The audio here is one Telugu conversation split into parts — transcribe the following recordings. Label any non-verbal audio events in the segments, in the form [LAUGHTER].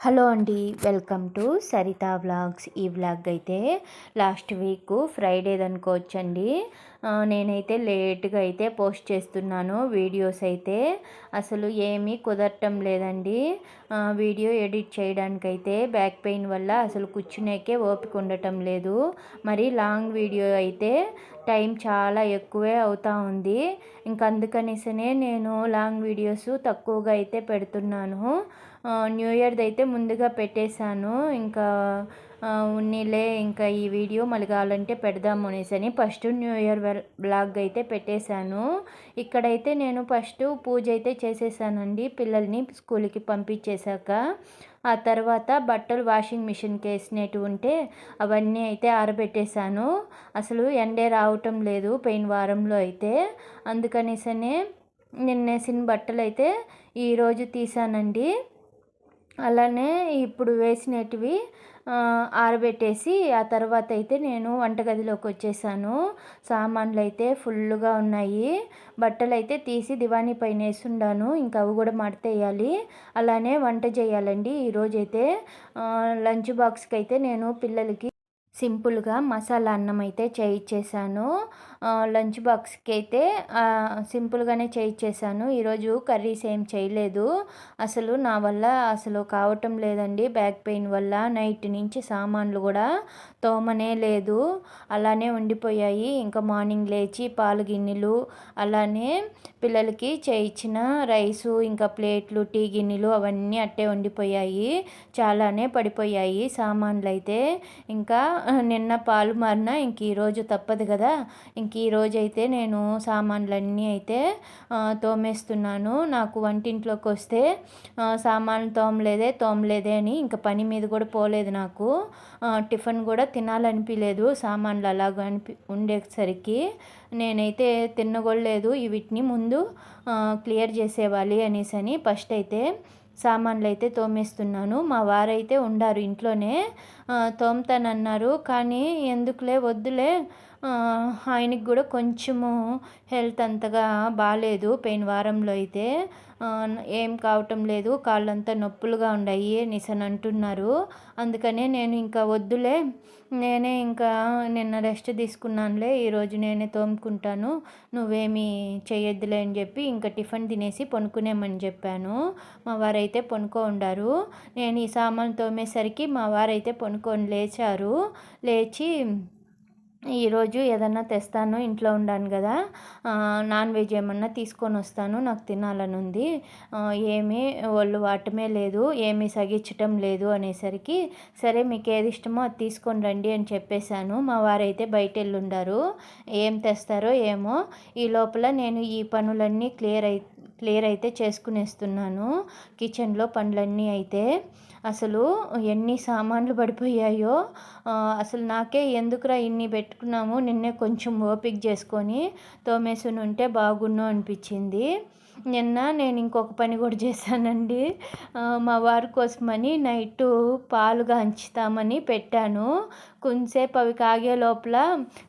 హలో అండి వెల్కమ్ టు సరిత వ్లాగ్స్. ఈ వ్లాగ్ అయితే లాస్ట్ వీక్ ఫ్రైడే అనుకోవచ్చండి నేనైతే లేట్గా అయితే పోస్ట్ చేస్తున్నాను వీడియోస్ అయితే. అసలు ఏమీ కుదరటం లేదండి. వీడియో ఎడిట్ చేయడానికైతే బ్యాక్ పెయిన్ వల్ల అసలు కూర్చునేకే ఓపిక ఉండటం లేదు. మరి లాంగ్ వీడియో అయితే టైం చాలా ఎక్కువే అవుతా ఉంది. ఇంకందుకనేసనే నేను లాంగ్ వీడియోస్ తక్కువగా అయితే పెడుతున్నాను. న్యూ ఇయర్ది అయితే ముందుగా పెట్టేశాను. ఇంకా ఉన్నీలే ఇంకా ఈ వీడియో మళ్ళీ కావాలంటే పెడదాము అనేసి అని ఫస్ట్ న్యూ ఇయర్ బ్లాగ్ అయితే పెట్టేశాను. ఇక్కడైతే నేను ఫస్ట్ పూజ అయితే చేసేసానండి. పిల్లల్ని స్కూల్కి పంపించేశాక ఆ తర్వాత బట్టలు వాషింగ్ మిషన్కి వేసినట్టు ఉంటే అవన్నీ అయితే ఆరబెట్టేశాను. అసలు ఎండే రావటం లేదు పెయిన్ వారంలో అయితే. అందుకనేసనే నిన్నేసిన బట్టలు అయితే ఈరోజు తీసానండి అలానే ఇప్పుడు వేసినటివి ఆరబెట్టేసి ఆ తర్వాత అయితే నేను వంటగదిలోకి వచ్చేసాను. సామాన్లు అయితే ఫుల్గా ఉన్నాయి. బట్టలు అయితే తీసి దివాణి పైన వేసుండాను. ఇంకా అవి కూడా మడతేయాలి. అలానే వంట చేయాలండి. ఈరోజైతే లంచ్ బాక్స్కి అయితే నేను పిల్లలకి సింపుల్గా మసాలా అన్నం అయితే చేయించేసాను లంచ్ బాక్స్కి అయితే సింపుల్గానే చేయించేసాను ఈరోజు కర్రీస్ ఏం చేయలేదు. అసలు నా వల్ల అసలు కావటం లేదండి. బ్యాక్ పెయిన్ వల్ల నైట్ నుంచి సామాన్లు కూడా తోమనే లేదు. అలానే ఉండిపోయాయి. ఇంకా మార్నింగ్ లేచి పాలు గిన్నెలు అలానే పిల్లలకి చేయించిన రైసు ఇంకా ప్లేట్లు టీ గిన్నెలు అవన్నీ అట్టే ఉండిపోయాయి చాలానే పడిపోయాయి సామాన్లు అయితే ఇంకా నిన్న పాలు మారిన ఇంక ఈరోజు తప్పదు కదా. ఇంక ఈరోజు అయితే నేను సామాన్లన్నీ అయితే తోమేస్తున్నాను. నాకు వంటింట్లోకి వస్తే సామాన్లు తోమలేదే తోమలేదే అని ఇంకా పని మీద కూడా పోలేదు నాకు. టిఫిన్ కూడా తినాలనిపించలేదు సామాన్లు అలాగ అనిపి ఉండేసరికి. నేనైతే తిన్నగొడలేదు వీటిని ముందు క్లియర్ చేసేవాలి అనేసి అని ఫస్ట్ అయితే సామాన్లు అయితే తోమేస్తున్నాను. మా వారైతే ఉండారు ఇంట్లోనే తోముతానన్నారు. కానీ ఎందుకులే వద్దులే ఆయనకి కూడా కొంచెము హెల్త్ అంతగా బాగాలేదు పెయిన్ వారంలో అయితే ఏం కావటం లేదు. కాళ్ళంతా నొప్పులుగా ఉన్నాయి నిసన్ అంటున్నారు. అందుకనే నేను ఇంకా వద్దులే. నేనే ఇంకా నిన్న రెస్ట్ తీసుకున్నానులే. ఈరోజు నేనే తోముకుంటాను. నువ్వేమీ చేయొద్దులే అని చెప్పి ఇంకా టిఫిన్ తినేసి పనుకునేమని చెప్పాను. మా వారైతే పనుకో ఉండారు. నేను ఈ సామాన్లు తోమేసరికి మా వారైతే పనుకొని లేచారు. లేచి ఈరోజు ఏదన్నా తెస్తాను ఇంట్లో ఉండాను కదా నాన్ వెజ్ ఏమన్నా తీసుకొని వస్తాను నాకు తినాలని ఉంది. ఏమీ ఒళ్ళు వాటమే లేదు ఏమీ సగించటం లేదు అనేసరికి సరే మీకు ఏది ఇష్టమో అది తీసుకొని రండి అని చెప్పేశాను. మా వారైతే బయట వెళ్ళుండారు ఏం తెస్తారో ఏమో ఈ లోపల నేను ఈ పనులన్నీ క్లియర్ అయి క్లియర్ అయితే చేసుకునేస్తున్నాను. కిచెన్లో పనులన్నీ అయితే అసలు ఎన్ని సామాన్లు పడిపోయాయో అసలు నాకే ఎందుకురా ఇన్ని పెట్టుకున్నాము నిన్నే కొంచెం ఓపిక చేసుకొని తోమేసుని ఉంటే బాగున్ను అనిపించింది. నిన్న నేను ఇంకొక పని కూడా చేశానండి. మా వారి కోసమని నైట్ పాలు కాంచుతామని పెట్టాను. కొంచెంసేపు అవి కాగే లోపల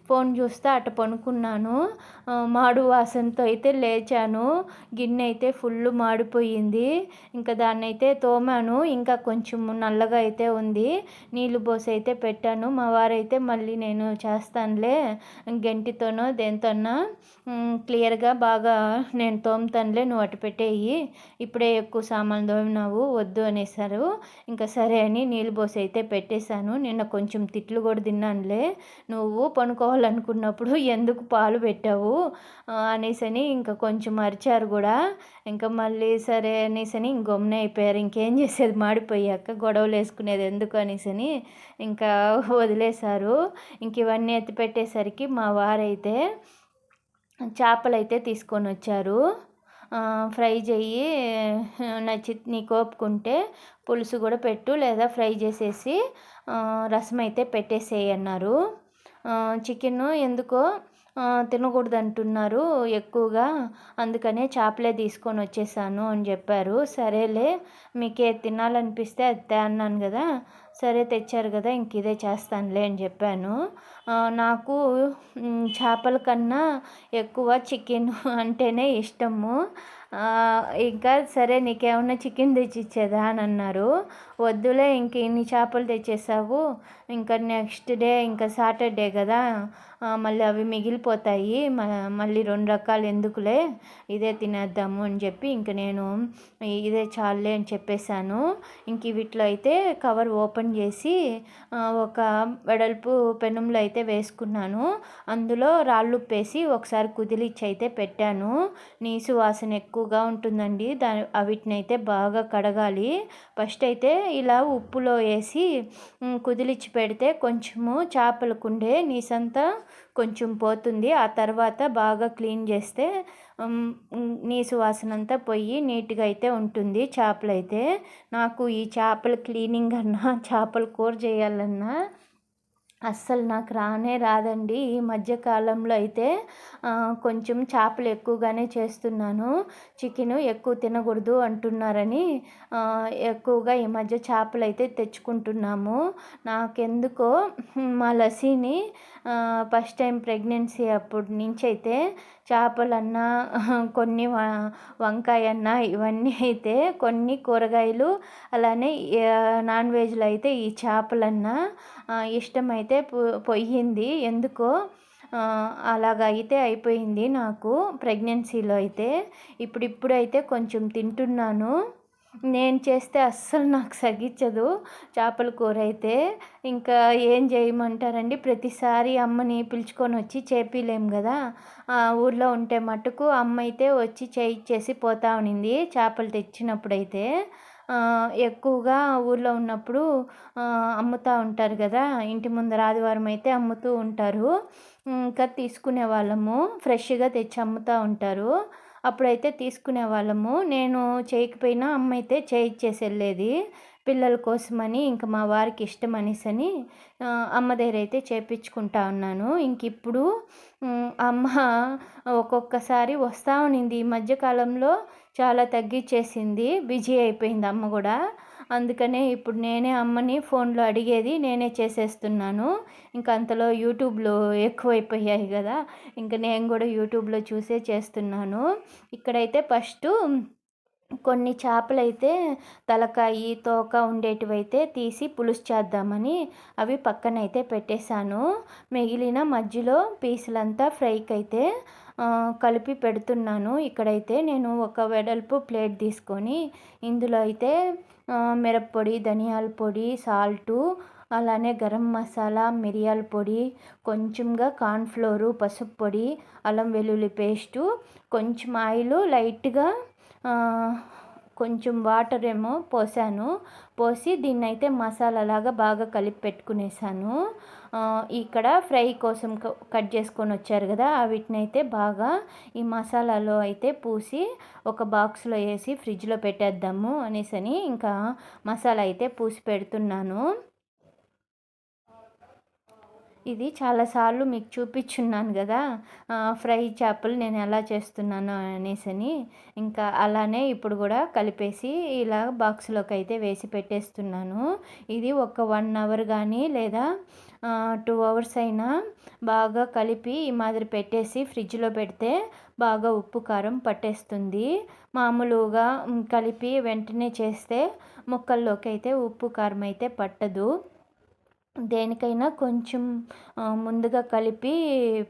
ఫోన్ చూస్తే అట్ట పనుకున్నాను. మాడు వాసనతో అయితే లేచాను. గిన్నె అయితే ఫుల్ మాడిపోయింది. ఇంకా దాన్ని అయితే తోమాను. ఇంకా కొంచెం నల్లగా అయితే ఉంది. నీళ్ళు పోసి అయితే పెట్టాను. మా వారైతే మళ్ళీ నేను చేస్తానులే. గంటితోనో దేంతోనో క్లియర్గా బాగా నేను తోముతానులే నువ్వు అటు పెట్టేయి. ఇప్పుడే ఎక్కువ సామాన్లు తోమినావు వద్దు అనేసారు. ఇంకా సరే అని నీళ్ళు పోసి అయితే పెట్టేశాను. నిన్న కొంచెం తిట్లు కూడా తిన్నానులే. నువ్వు పనుకోవాలనుకున్నప్పుడు ఎందుకు పాలు పెట్టావు? అనేసని ఇంకా కొంచెం అరిచారు కూడా. ఇంకా మళ్ళీ సరే అనేసని గమ్మున అయిపోయారు. ఇంకేం చేసేది? మాడిపోయాక గొడవలు వేసుకునేది ఎందుకు అనేసని ఇంకా వదిలేశారు. ఇంక ఇవన్నీ ఎత్తి పెట్టేసరికి మా వారైతే చేపలు అయితే తీసుకొని వచ్చారు. ఫ్రై చెయ్యి నచ్చి నీకు కోపుకుంటే పులుసు కూడా పెట్టు లేదా ఫ్రై చేసేసి రసం అయితే పెట్టేసేయి అన్నారు. చికెన్ ఎందుకో తినకూడదు అంటున్నారు ఎక్కువగా అందుకనే చేపలే తీసుకొని వచ్చేసాను అని చెప్పారు. సరేలే మీకే తినాలనిపిస్తే అది అన్నాను కదా సరే తెచ్చారు కదా ఇంక ఇదే చేస్తానులే అని చెప్పాను. నాకు చేపల కన్నా ఎక్కువ చికెన్ [LAUGHS] అంటేనే ఇష్టము. ఇంకా సరే నీకేమన్నా చికెన్ తెచ్చి ఇచ్చేదా అని అన్నారు. వద్దులే ఇంక ఇన్ని చేపలు తెచ్చేసావు. ఇంకా నెక్స్ట్ డే ఇంకా సాటర్డే కదా. మళ్ళీ అవి మిగిలిపోతాయి. మళ్ళీ రెండు రకాలు ఎందుకులే? ఇదే తినేద్దాము అని చెప్పి ఇంక నేను ఇదే చాలులే అని చెప్పేశాను. ఇంక వీటిలో అయితే కవర్ ఓపెన్ చేసి ఒక వెడల్పు పెనంలో అయితే వేసుకున్నాను. అందులో రాళ్ళు వేసి ఒకసారి కుదిలిచ్చి అయితే పెట్టాను. నీసు వాసన ఎక్కువ ఎక్కువగా ఉంటుందండి. దా వీటిని అయితే బాగా కడగాలి. ఫస్ట్ అయితే ఇలా ఉప్పులో వేసి కుదిలిచ్చి పెడితే కొంచెము చేపలకుండే నీసంతా కొంచెం పోతుంది. ఆ తర్వాత బాగా క్లీన్ చేస్తే నీసు వాసన అంతా పోయి నీట్గా అయితే ఉంటుంది చేపలైతే. నాకు ఈ చేపల క్లీనింగ్ అన్నా చేపల కూర చేయాలన్నా అస్సలు నాకు రానే రాదండి. ఈ మధ్యకాలంలో అయితే కొంచెం చేపలు ఎక్కువగానే చేస్తున్నాను. చికెను ఎక్కువ తినకూడదు అంటున్నారని ఎక్కువగా ఈ మధ్య చేపలు అయితే తెచ్చుకుంటున్నాము. నాకెందుకో మా లసీని ఫస్ట్ టైం ప్రెగ్నెన్సీ అప్పటి నుంచి అయితే చేపలన్నా [LAUGHS] కొన్ని వంకాయ అన్న ఇవన్నీ అయితే కొన్ని కూరగాయలు అలానే నాన్ వెజ్లో అయితే ఈ చేపలన్నా ఇష్టమైతే పోయింది. ఎందుకో అలాగ అయితే అయిపోయింది నాకు ప్రెగ్నెన్సీలో అయితే. ఇప్పుడిప్పుడైతే అయితే కొంచెం తింటున్నాను. నేను చేస్తే అస్సలు నాకు సగించదు చేపల కూర అయితే. ఇంకా ఏం చేయమంటారండి? ప్రతిసారి అమ్మని పిలుచుకొని వచ్చి చేపిలేం కదా. ఊర్లో ఉంటే మటుకు అమ్మ అయితే వచ్చి చేయించేసి పోతా ఉన్నింది చేపలు తెచ్చినప్పుడైతే. ఎక్కువగా ఊర్లో ఉన్నప్పుడు అమ్ముతూ ఉంటారు కదా. ఇంటి ముందర ఆదివారం అయితే అమ్ముతూ ఉంటారు. ఇంకా తీసుకునే వాళ్ళము ఫ్రెష్గా తెచ్చి అమ్ముతూ ఉంటారు. అప్పుడైతే తీసుకునే వాళ్ళము. నేను చేయకపోయినా అమ్మ అయితే చేయించేసి వెళ్ళేది పిల్లల కోసమని ఇంకా మా వారికి ఇష్టం అనేసని అమ్మ దగ్గర అయితే చేపించుకుంటా ఉన్నాను. ఇంక ఇప్పుడు అమ్మ ఒక్కొక్కసారి వస్తూ ఉన్నింది. ఈ మధ్యకాలంలో చాలా తగ్గించేసింది బిజీ అయిపోయింది అమ్మ కూడా. అందుకనే ఇప్పుడు నేనే అమ్మని ఫోన్లో అడిగేది నేనే చేసేస్తున్నాను. ఇంకా అంతలో యూట్యూబ్లో ఎక్కువైపోయాయి కదా ఇంకా నేను కూడా యూట్యూబ్లో చూసే చేస్తున్నాను. ఇక్కడైతే ఫస్ట్ కొన్ని చేపలైతే తలకాయి తోక ఉండేటివైతే తీసి పులుసు చేద్దామని అవి పక్కనైతే పెట్టేశాను. మిగిలిన మధ్యలో పీసులంతా ఫ్రైకి అయితే కలిపి పెడుతున్నాను. ఇక్కడైతే నేను ఒక వెడల్పు ప్లేట్ తీసుకొని ఇందులో అయితే మిరప్పొడి ధనియాల పొడి సాల్టు అలానే గరం మసాలా మిరియాల పొడి కొంచెంగా కార్న్ఫ్లోరు పసుపు పొడి అల్లం వెల్లుల్లి పేస్టు కొంచెం ఆయిల్ లైట్గా కొంచెం వాటర్ ఏమో పోసాను. పోసి దీన్ని అయితే మసాలాలాగా బాగా కలిపి పెట్టుకునేసాను. ఇక్కడ ఫ్రై కోసం కట్ చేసుకొని వచ్చారు కదా వీటిని అయితే బాగా ఈ మసాలాలో అయితే పూసి ఒక బాక్స్లో వేసి ఫ్రిడ్జ్లో పెట్టేద్దాము అనేసని ఇంకా మసాలా అయితే పూసి పెడుతున్నాను. ఇది చాలాసార్లు మీకు చూపించున్నాను కదా ఫ్రై చేపలు నేను ఎలా చేస్తున్నాను అనేసి ఇంకా అలానే ఇప్పుడు కూడా కలిపేసి ఇలా బాక్స్లోకి అయితే వేసి పెట్టేస్తున్నాను. ఇది ఒక వన్ అవర్ కానీ లేదా టూ అవర్స్ అయినా బాగా కలిపి ఈ మాదిరి పెట్టేసి ఫ్రిడ్జ్లో పెడితే బాగా ఉప్పు కారం పట్టేస్తుంది. మామూలుగా కలిపి వెంటనే చేస్తే ముక్కల్లోకి అయితే ఉప్పు కారం అయితే పట్టదు. దేనికైనా కొంచెం ముందుగా కలిపి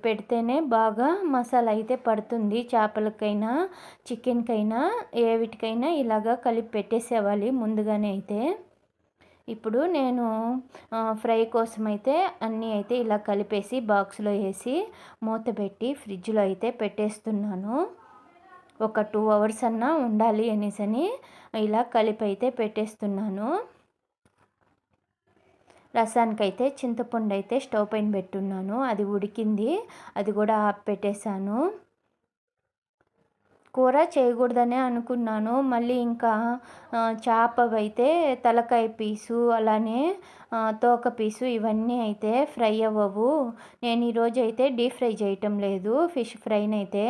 పెడితేనే బాగా మసాలా అయితే పడుతుంది. చేపలకైనా చికెన్కైనా ఏ వీటికైనా ఇలాగా కలిపి పెట్టేసేవాలి ముందుగానే అయితే. ఇప్పుడు నేను ఫ్రై కోసం అయితే అన్నీ అయితే ఇలా కలిపేసి బాక్స్లో వేసి మూత పెట్టి ఫ్రిడ్జ్లో అయితే పెట్టేస్తున్నాను. ఒక టూ అవర్స్ అన్నా ఉండాలి అనేసి ఇలా కలిపి అయితే పెట్టేస్తున్నాను. రసానికైతే చింతపండు అయితే స్టవ్ పైన పెట్టున్నాను. అది ఉడికింది. అది కూడా పెట్టేశాను కూర చేయకూడదనే అనుకున్నాను. మళ్ళీ ఇంకా చేపవైతే తలకాయ పీసు అలానే తోక పీసు ఇవన్నీ అయితే ఫ్రై అవ్వవు. నేను ఈరోజు అయితే డీప్ ఫ్రై చేయటం లేదు. ఫిష్ ఫ్రైని అయితే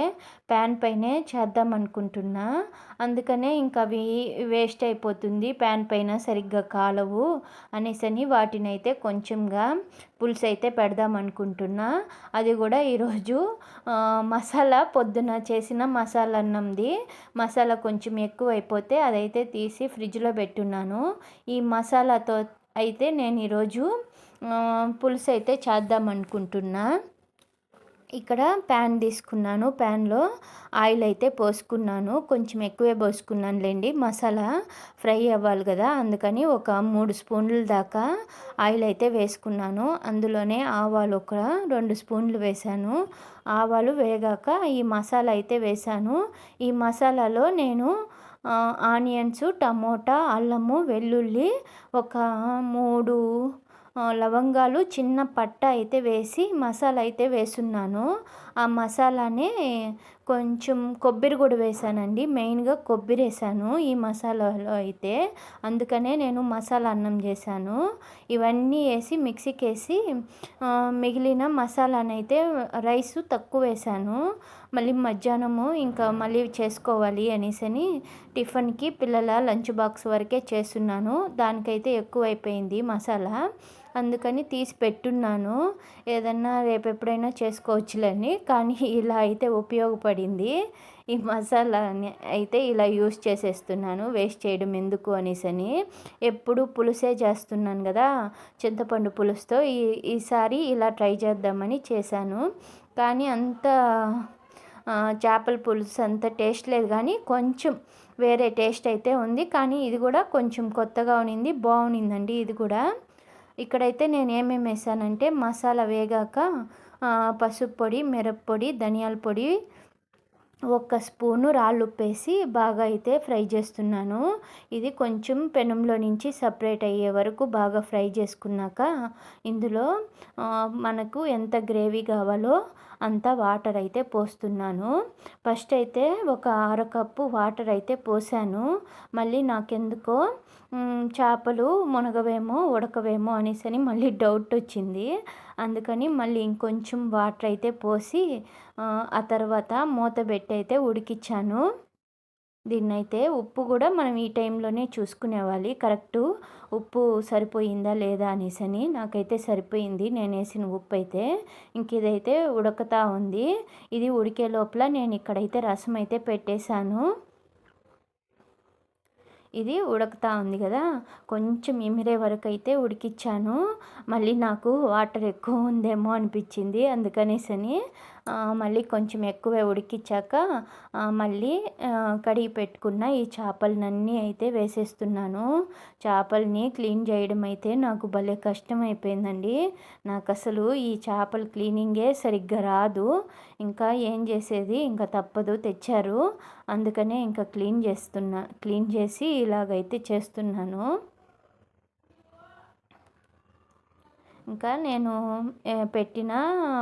ప్యాన్ పైనే చేద్దాం అనుకుంటున్నా. అందుకనే ఇంకా అవి వేస్ట్ అయిపోతుంది. ప్యాన్ పైన సరిగ్గా కాలవు అనేసని వాటినైతే కొంచెంగా పులుసు అయితే పెడదాం అనుకుంటున్నా. అది కూడా ఈరోజు మసాలా పొద్దున చేసిన మసాలా అన్నంది. మసాలా కొంచెం ఎక్కువ అయిపోతే అదైతే తీసి ఫ్రిడ్జ్లో పెట్టున్నాను. ఈ మసాలాతో అయితే నేను ఈరోజు పులుసు అయితే చేద్దాం అనుకుంటున్నా. ఇక్కడ ప్యాన్ తీసుకున్నాను. ప్యాన్లో ఆయిల్ అయితే పోసుకున్నాను. కొంచెం ఎక్కువే పోసుకున్నానులేండి మసాలా ఫ్రై అవ్వాలి కదా అందుకని ఒక మూడు స్పూన్ల దాకా ఆయిల్ అయితే వేసుకున్నాను. అందులోనే ఆవాలు ఒక రెండు స్పూన్లు వేశాను. ఆవాలు వేగాక ఈ మసాలా అయితే వేశాను. ఈ మసాలాలో నేను ఆనియన్స్ టమోటా అల్లము వెల్లుల్లి ఒక మూడు లవంగాలు చిన్న పట్ట అయితే వేసి మసాలా అయితే వేసున్నాను. ఆ మసాలానే కొంచెం కొబ్బరి కూడా వేసానండి. మెయిన్గా కొబ్బరి వేసాను ఈ మసాలాలో అయితే. అందుకనే నేను మసాలా అన్నం చేశాను. ఇవన్నీ వేసి మిక్సీకి వేసి మిగిలిన మసాలానైతే రైస్ తక్కువ వేసాను. మళ్ళీ మధ్యాహ్నము ఇంకా మళ్ళీ చేసుకోవాలి అనేసి టిఫిన్కి పిల్లల లంచ్ బాక్స్ వరకే చేస్తున్నాను. దానికైతే ఎక్కువ అయిపోయింది మసాలా. అందుకని తీసి పెట్టున్నాను. ఏదన్నా రేపు ఎప్పుడైనా చేసుకోవచ్చులని. కానీ ఇలా అయితే ఉపయోగపడింది. ఈ మసాలాని అయితే ఇలా యూస్ చేసేస్తున్నాను. వేస్ట్ చేయడం ఎందుకు అనేసని. ఎప్పుడు పులుసే చేస్తున్నాను కదా. చింతపండు పులుసుతో ఈ ఈసారి ఇలా ట్రై చేద్దామని చేశాను. కానీ అంత చేపల పులుసు అంత టేస్ట్ లేదు కానీ కొంచెం వేరే టేస్ట్ అయితే ఉంది. కానీ ఇది కూడా కొంచెం కొత్తగా ఉన్నింది బాగునిందండి ఇది కూడా. ఇక్కడైతే నేను ఏమేమి వేసానంటే మసాలా వేగాక పసుపు పొడి మిరప్పొడి ధనియాల పొడి ఒక్క స్పూను రాళ్ళు ఉప్పేసి బాగా అయితే ఫ్రై చేస్తున్నాను. ఇది కొంచెం పెనంలో నుంచి సపరేట్ అయ్యే వరకు బాగా ఫ్రై చేసుకున్నాక ఇందులో మనకు ఎంత గ్రేవీ కావాలో అంతా వాటర్ అయితే పోస్తున్నాను. ఫస్ట్ అయితే ఒక అరకప్పు వాటర్ అయితే పోసాను. మళ్ళీ నాకెందుకో చేపలు మునగవేమో ఉడకవేమో అనేసి మళ్ళీ డౌట్ వచ్చింది. అందుకని మళ్ళీ ఇంకొంచెం వాటర్ అయితే పోసి ఆ తర్వాత మూత పెట్టి అయితే ఉడికిచ్చాను. దీన్నైతే ఉప్పు కూడా మనం ఈ టైంలోనే చూసుకునేవాలి. కరెక్టు? ఉప్పు సరిపోయిందా లేదా అనేసి నాకైతే సరిపోయింది. నేను వేసిన ఉప్పు అయితే ఇంక ఇదైతే ఉడకతా ఉంది. ఇది ఉడికే లోపల నేను ఇక్కడైతే రసం అయితే పెట్టేశాను. ఇది ఉడుకుతా ఉంది కదా. కొంచెం ఇమిరే వరకు అయితే ఉడికిచ్చాను. మళ్ళీ నాకు వాటర్ ఎక్కువ ఉందేమో అనిపించింది. అందుకనేసని మళ్ళీ కొంచెం ఎక్కువ ఉడికిచ్చాక మళ్ళీ కడిగి పెట్టుకున్న ఈ చేపలన్నీ అయితే వేసేస్తున్నాను. చేపల్ని క్లీన్ చేయడం అయితే నాకు భలే కష్టం అయిపోయిందండి నాకు అసలు ఈ చేపల క్లీనింగే సరిగ్గా రాదు. ఇంకా ఏం చేసేది? ఇంకా తప్పదు. తెచ్చారు. అందుకనే ఇంకా క్లీన్ చేస్తున్నా క్లీన్ చేసి ఇలాగైతే చేస్తున్నాను. ఇంకా నేను పెట్టిన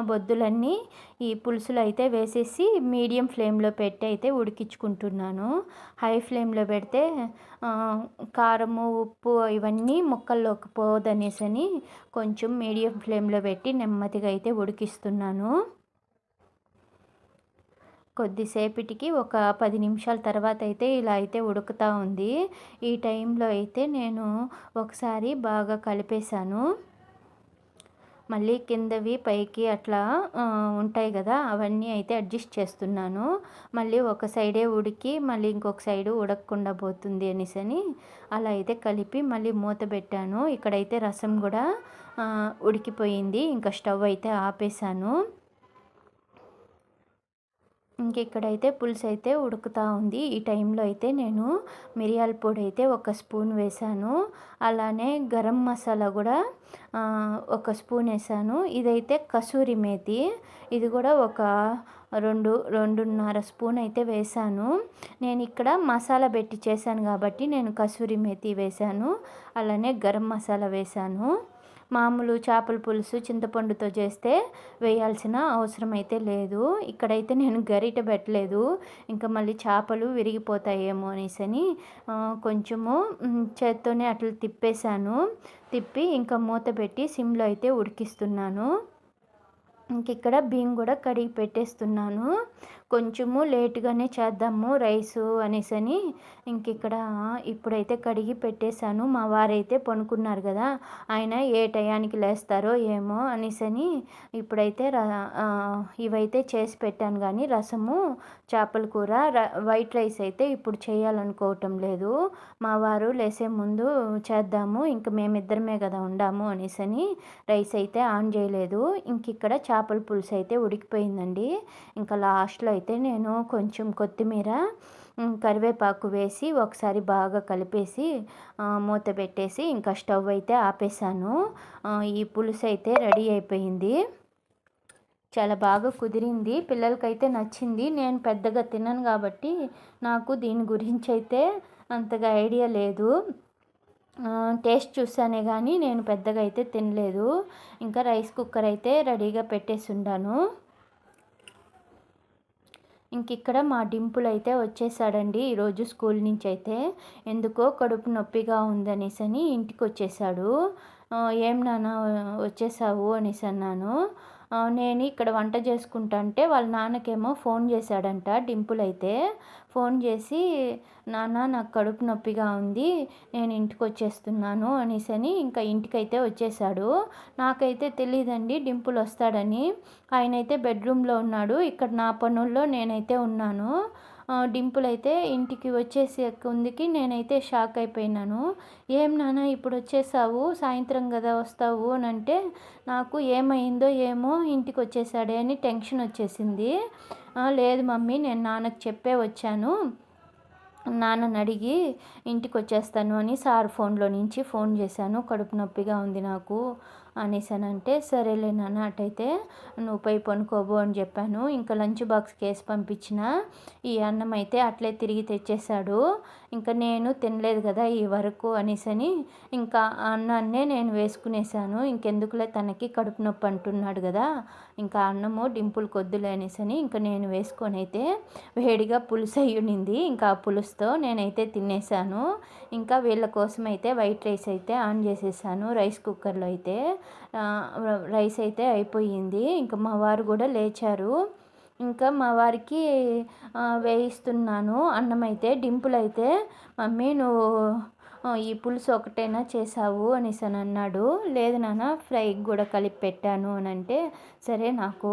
బొద్దులన్నీ ఈ పులుసులు అయితే వేసేసి మీడియం ఫ్లేమ్లో పెట్టి అయితే ఉడికించుకుంటున్నాను. హై ఫ్లేమ్లో పెడితే కారము ఉప్పు ఇవన్నీ ముక్కల్లోకి పోదనేసని కొంచెం మీడియం ఫ్లేమ్లో పెట్టి నెమ్మదిగా అయితే ఉడికిస్తున్నాను. కొద్దిసేపటికి ఒక పది నిమిషాల తర్వాత అయితే ఇలా అయితే ఉడుకుతూ ఉంది. ఈ టైంలో అయితే నేను ఒకసారి బాగా కలిపేశాను. మళ్ళీ కిందవి పైకి అట్లా ఉంటాయి కదా అవన్నీ అయితే అడ్జస్ట్ చేస్తున్నాను. మళ్ళీ ఒక సైడే ఉడికి మళ్ళీ ఇంకొక సైడు ఉడకకుండా పోతుంది అనేసని అలా అయితే కలిపి మళ్ళీ మూత పెట్టాను. ఇక్కడైతే రసం కూడా ఉడికిపోయింది. ఇంకా స్టవ్ అయితే ఆపేసాను ఇంక ఇక్కడైతే పులుసు అయితే ఉడుకుతూ ఉంది ఈ టైంలో అయితే నేను మిరియాల పొడి అయితే ఒక స్పూన్ వేసాను అలానే గరం మసాలా కూడా ఒక స్పూన్ వేసాను ఇదైతే కసూరి మేతి ఇది కూడా ఒక రెండు రెండున్నర స్పూన్ అయితే వేసాను నేను ఇక్కడ మసాలా పెట్టి చేశాను కాబట్టి నేను కసూరి మేతి వేసాను అలానే గరం మసాలా వేసాను మామూలు చేపల పులుసు చింతపండుతో చేస్తే వేయాల్సిన అవసరం అయితే లేదు. ఇక్కడైతే నేను గరిట పెట్టలేదు. ఇంకా మళ్ళీ చేపలు విరిగిపోతాయేమో అనేసి అని కొంచెము చేత్తోనే అట్లా తిప్పేశాను. తిప్పి ఇంకా మూత పెట్టి సిమ్లో అయితే ఉడికిస్తున్నాను. ఇంక ఇక్కడ బియ్యం కూడా కడిగి పెట్టేస్తున్నాను. కొంచెము లేటుగానే చేద్దాము రైసు అనేసని ఇంక ఇక్కడ ఇప్పుడైతే కడిగి పెట్టేశాను. మా వారైతే పనుకున్నారు కదా ఆయన ఏ టయానికి లేస్తారో ఏమో అనేసని ఇప్పుడైతే ఇవైతే చేసి పెట్టాను కానీ రసము చేపల కూర వైట్ రైస్ అయితే ఇప్పుడు చేయాలనుకోవటం లేదు. మా వారు లేసే ముందు చేద్దాము ఇంక మేమిద్దరమే కదా ఉండాము అనేసని రైస్ అయితే ఆన్ చేయలేదు. ఇంక ఇక్కడ చేపల పులుసు అయితే ఉడికిపోయిందండి. ఇంకా లాస్ట్లో అయితే నేను కొంచెం కొత్తిమీర కరివేపాకు వేసి ఒకసారి బాగా కలిపేసి మూత పెట్టేసి ఇంకా స్టవ్ అయితే ఆపేసాను ఈ పులుసు అయితే రెడీ అయిపోయింది. చాలా బాగా కుదిరింది. పిల్లలకైతే నచ్చింది. నేను పెద్దగా తినను కాబట్టి నాకు దీని గురించి అయితే అంతగా ఐడియా లేదు. టేస్ట్ చూసానే కానీ నేను పెద్దగా అయితే తినలేదు. ఇంకా రైస్ కుక్కర్ అయితే రెడీగా పెట్టేసి ఉండాను. ఇంక ఇక్కడ మా డింపుల్ అయితే వచ్చేసాడండి ఈరోజు స్కూల్ నుంచి అయితే ఎందుకో కడుపు నొప్పిగా ఉందనేసి అని ఇంటికి వచ్చేసాడు ఏం నాన్న వచ్చేసావు? అనేసి అన్నాను నేను ఇక్కడ వంట చేసుకుంటాంటే వాళ్ళ నాన్నకేమో ఫోన్ చేశాడంట డింపుల్ అయితే ఫోన్ చేసి నాన్న నాకు కడుపు నొప్పిగా ఉంది నేను ఇంటికి వచ్చేస్తున్నాను అనేసి అని ఇంకా ఇంటికైతే వచ్చేసాడు నాకైతే తెలియదండి డింపుల్ వస్తాడని. ఆయనైతే బెడ్రూమ్లో ఉన్నాడు. ఇక్కడ నా పనుల్లో నేనైతే ఉన్నాను. డింపుల్ అయితే ఇంటికి వచ్చేసి ఉందికి నేనైతే షాక్ అయిపోయినాను. ఏం నాన్న ఇప్పుడు వచ్చేసావు? సాయంత్రం కదా వస్తావు అని అంటే నాకు ఏమైందో ఏమో ఇంటికి వచ్చేసాడే అని టెన్షన్ వచ్చేసింది. లేదు మమ్మీ నేను నాన్నకు చెప్పే వచ్చాను. నాన్నని అడిగి ఇంటికి వచ్చేస్తాను అని సార్ ఫోన్లో నుంచి ఫోన్ చేశాను. కడుపు నొప్పిగా ఉంది నాకు. అనేసానంటే సరేలే నాన్న అటైతే నువ్వు పోయి పనుకోబో అని చెప్పాను. ఇంకా లంచ్ బాక్స్ కేసి పంపించిన. ఈ అన్నం అయితే అట్లే తిరిగి తెచ్చేశాడు. ఇంకా నేను తినలేదు కదా ఈ వరకు అనేసని ఇంకా అన్నాన్నే నేను వేసుకునేసాను ఇంకెందుకులే తనకి కడుపు నొప్పి అంటున్నాడు కదా ఇంకా అన్నము డింపుల్ కొద్దులే అనేసని ఇంకా నేను వేసుకొని అయితే వేడిగా పులుసు అయ్యునింది ఇంకా ఆ పులుసుతో నేనైతే తినేసాను ఇంకా వీళ్ళ కోసం అయితే వైట్ రైస్ అయితే ఆన్ చేసేసాను రైస్ కుక్కర్లో అయితే. రైస్ అయితే అయిపోయింది. ఇంకా మా వారు కూడా లేచారు. ఇంకా మా వారికి వేయిస్తున్నాను. అన్నం అయితే డింపుల్ అయితే మమ్మీ నువ్వు ఈ పులుసు ఒకటేనా చేసావు అనేసి అని అన్నాడు లేదు నాన్న ఫ్రై కూడా కలిపి పెట్టాను. అని అంటే సరే నాకు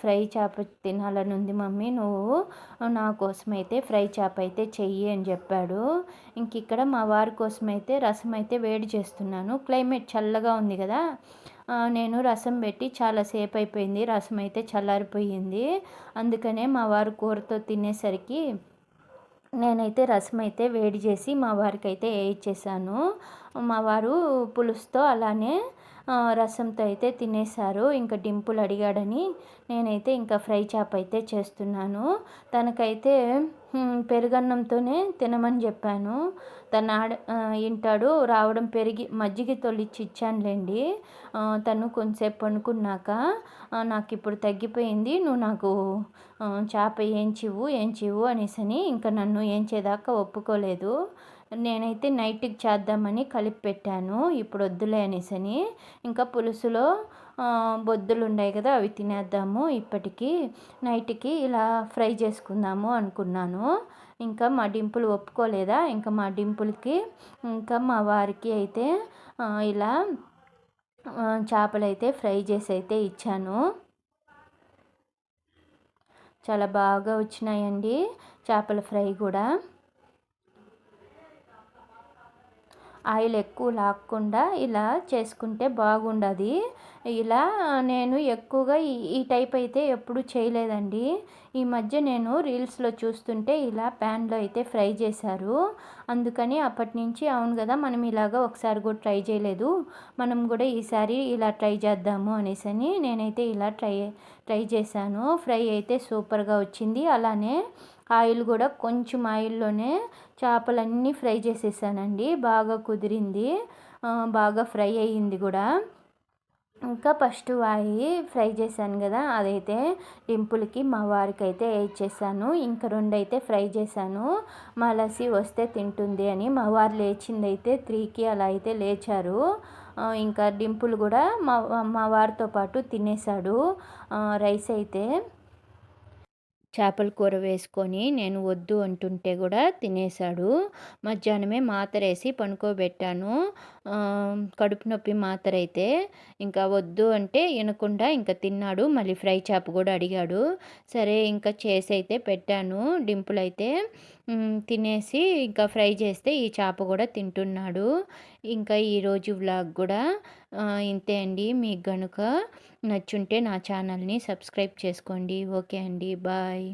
ఫ్రై చేప తినాలని ఉంది మమ్మీ. నువ్వు నా కోసం అయితే ఫ్రై చేప అయితే చెయ్యి అని చెప్పాడు. ఇంక ఇక్కడ మా వారి కోసం అయితే రసం అయితే వేడి చేస్తున్నాను. క్లైమేట్ చల్లగా ఉంది కదా. నేను రసం పెట్టి చాలాసేపు అయిపోయింది. రసం అయితే చల్లారిపోయింది. అందుకనే మా వారు కూరతో తినేసరికి నేనైతే రసం అయితే వేడి చేసి మా వారికి అయితే వేయించేసాను మా వారు పులుసుతో అలానే రసంతో అయితే తినేశారు. ఇంకా డింపుల్ అడిగాడని నేనైతే ఇంకా ఫ్రై చేప అయితే చేస్తున్నాను. తనకైతే పెరుగన్నంతోనే తినమని చెప్పాను. తను ఆడ వింటాడు. రావడం పెరిగి మజ్జిగ తొలిచి ఇచ్చానులేండి. తను కొంచెంసేపు పండుకున్నాక నాకు ఇప్పుడు తగ్గిపోయింది. నువ్వు నాకు చేప ఏంచివు ఏంచివు అనేసని ఇంకా నన్ను ఏంచేదాకా ఒప్పుకోలేదు. నేనైతే నైట్కి చేద్దామని కలిపి పెట్టాను ఇప్పుడు వద్దులే అనేసని. ఇంకా పులుసులో బొద్దులు ఉన్నాయి కదా అవి తినేద్దాము ఇప్పటికీ. నైట్కి ఇలా ఫ్రై చేసుకుందాము అనుకున్నాను. ఇంకా మా డింపులు ఒప్పుకోలేదా? ఇంకా మా డింపుల్కి ఇంకా మా వారికి అయితే ఇలా చేపలు అయితే ఫ్రై చేసి అయితే ఇచ్చాను. చాలా బాగా వచ్చినాయండి చేపల ఫ్రై కూడా. ఆయిల్ ఎక్కువ లాక్కుండా ఇలా చేసుకుంటే బాగుండదు. ఇలా నేను ఎక్కువగా ఈ టైప్ అయితే ఎప్పుడు చేయలేదండి. ఈ మధ్య నేను రీల్స్లో చూస్తుంటే ఇలా ప్యాన్లో అయితే ఫ్రై చేశారు. అందుకని అప్పటి నుంచి అవును కదా మనం ఇలాగ ఒకసారి కూడా ట్రై చేయలేదు. మనం కూడా ఈసారి ఇలా ట్రై చేద్దాము అనేసి అని నేనైతే ఇలా ట్రై ట్రై చేశాను. ఫ్రై అయితే సూపర్గా వచ్చింది. అలానే ఆయిల్ కూడా కొంచెం ఆయిల్లోనే చేపలన్నీ ఫ్రై చేసేసానండి. బాగా కుదిరింది. బాగా ఫ్రై అయ్యింది కూడా. ఇంకా ఫస్ట్ వాయి ఫ్రై చేశాను కదా అదైతే డింపుల్కి మా వారికి అయితే ఇచ్చేసాను ఇంకా రెండు అయితే ఫ్రై చేశాను. మా లసి వస్తే తింటుంది అని మా వారు లేచిందైతే త్రీకి అలా అయితే లేచారు. ఇంకా డింపుల్ కూడా మా మా వారితో పాటు తినేశాడు. రైస్ అయితే చేపల కూర వేసుకొని నేను వద్దు అంటుంటే కూడా తినేశాడు. మధ్యాహ్నమే మాతరేసి పనుకోబెట్టాను. కడుపు నొప్పి మాత్ర అయితే ఇంకా వద్దు అంటే వినకుండా ఇంకా తిన్నాడు. మళ్ళీ ఫ్రై చేప కూడా అడిగాడు. సరే ఇంకా చేసి అయితే పెట్టాను. డింపుల్ అయితే తినేసి ఇంకా ఫ్రై చేస్తే ఈ చేప కూడా తింటున్నాడు. ఇంకా ఈరోజు వ్లాగ్ కూడా ఇంతే అండి. మీకు గనుక నచ్చుంటే నా ఛానల్ని సబ్స్క్రైబ్ చేసుకోండి. ఓకే అండి. బాయ్.